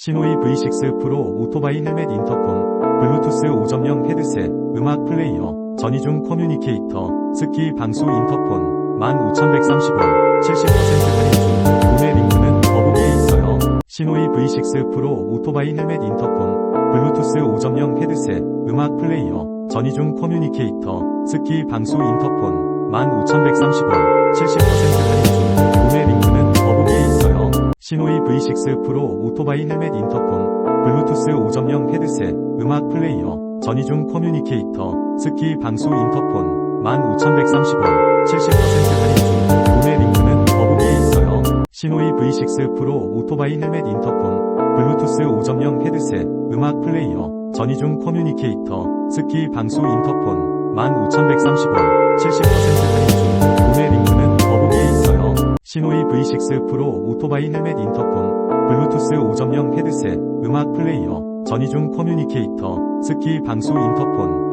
시노이 V6 프로 오토바이 헬멧 인터폰, 블루투스 5.0 헤드셋, 음악 플레이어, 전이중 커뮤니케이터, 스키 방수 인터폰, 15,130원, 70% 할인 중, 구매 링크는 더보기에 있어요. 시노이 V6 프로 오토바이 헬멧 인터폰, 블루투스 5.0 헤드셋, 음악 플레이어, 전이중 커뮤니케이터, 스키 방수 인터폰, 15,130원, 6 프로 오토바이 헬멧 인터폰, 블루투스 5.0 헤드셋, 음악 플레이어, 전이중 커뮤니케이터, 스키 방수 인터폰, 15,130원, 70% 할인 중, 구매 링크는 더보기에 있어요. 시노이 V6 프로 오토바이 헬멧 인터폰, 블루투스 5.0 헤드셋, 음악 플레이어, 전이중 커뮤니케이터, 스키 방수 인터폰, 15,130원, 70% 할인 중, 구매 링크는 더보기에 있어요. 시노이 V6 프로 오토바이 헬멧 인터폰 블루투스 5.0 헤드셋, 음악 플레이어, 전이중 커뮤니케이터, 스키 방수 인터폰,